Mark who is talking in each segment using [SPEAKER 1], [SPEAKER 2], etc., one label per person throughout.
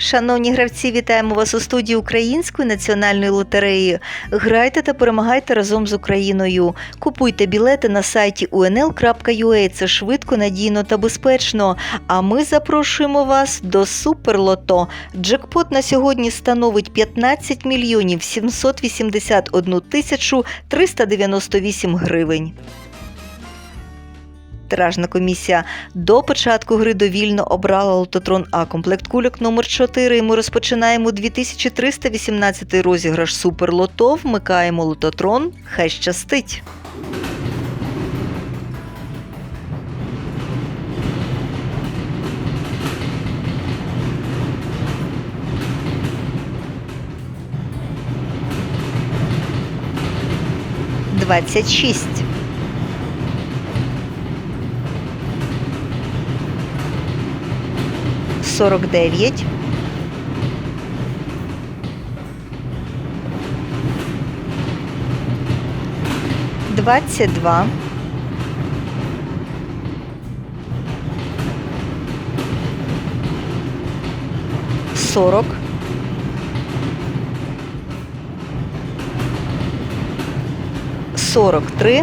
[SPEAKER 1] Шановні гравці, вітаємо вас у студії Української національної лотереї. Грайте та перемагайте разом з Україною. Купуйте білети на сайті unl.ua. Це швидко, надійно та безпечно. А ми запрошуємо вас до Суперлото. Джекпот на сьогодні становить 15 мільйонів 781 тисячу 398 гривень. Тиражна комісія до початку гри довільно обрала лототрон А комплект кульок номер 4 І ми розпочинаємо 2318 розіграш Суперлото. Вмикаємо лототрон. Хай щастить. Двадцять шість. Сорок дев'ять. Двадцять два. Сорок. Сорок три.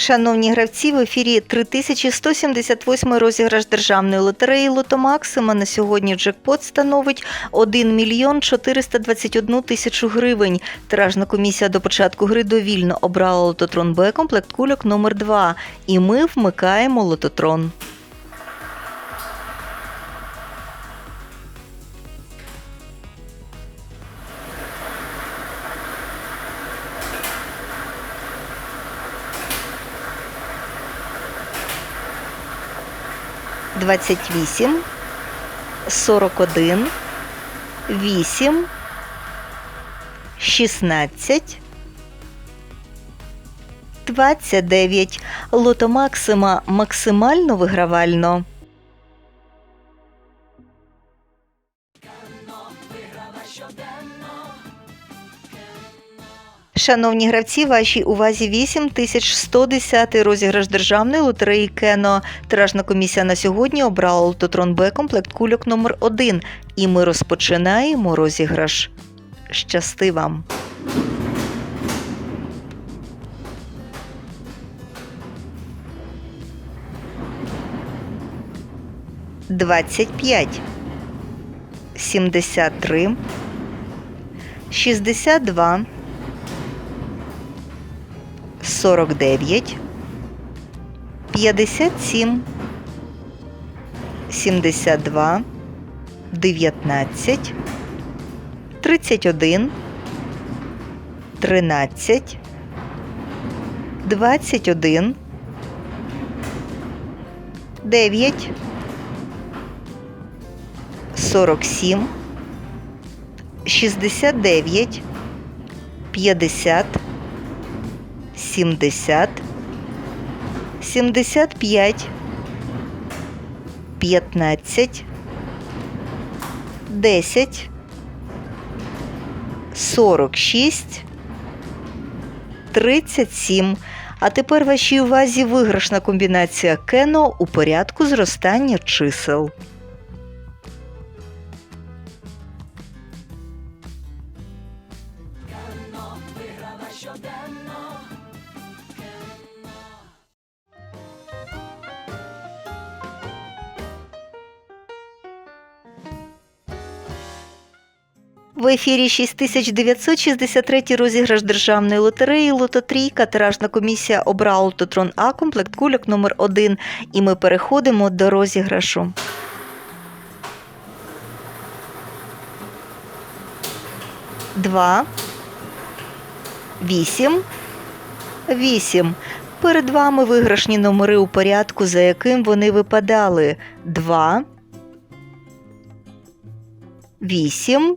[SPEAKER 1] Шановні гравці, в ефірі 3178 розіграш державної лотереї Лотомаксима На сьогодні джекпот становить 1 мільйон 421 тисячу гривень. Тиражна комісія до початку гри довільно обрала лототрон Б комплект кульок номер 2 І ми вмикаємо лототрон. Двадцять вісім, сорок один, вісім, шістнадцять, двадцять дев'ять. Лото Максима максимально вигравально. Шановні гравці, вашій увазі 8110 розіграш державної лотереї Кено. Тиражна комісія на сьогодні обрала лототрон Б комплект кульок номер 1 І ми розпочинаємо розіграш. Щасти вам! Двадцять п'ять, сімдесят три, шістдесят два. 49, 57, 72, 19, 31, 13, 21, 9, 47, 69, 50, 70, 75, 15, 10, 46, 37. А тепер вашій увазі виграшна комбінація кено у порядку зростання чисел. В ефірі 6963 розіграш державної лотереї Лототрійка. Тиражна комісія обрала лототрон А комплект кульок номер 1 І ми переходимо до розіграшу. Два. Вісім. Вісім. Перед вами виграшні номери у порядку, за яким вони випадали. Два. Вісім.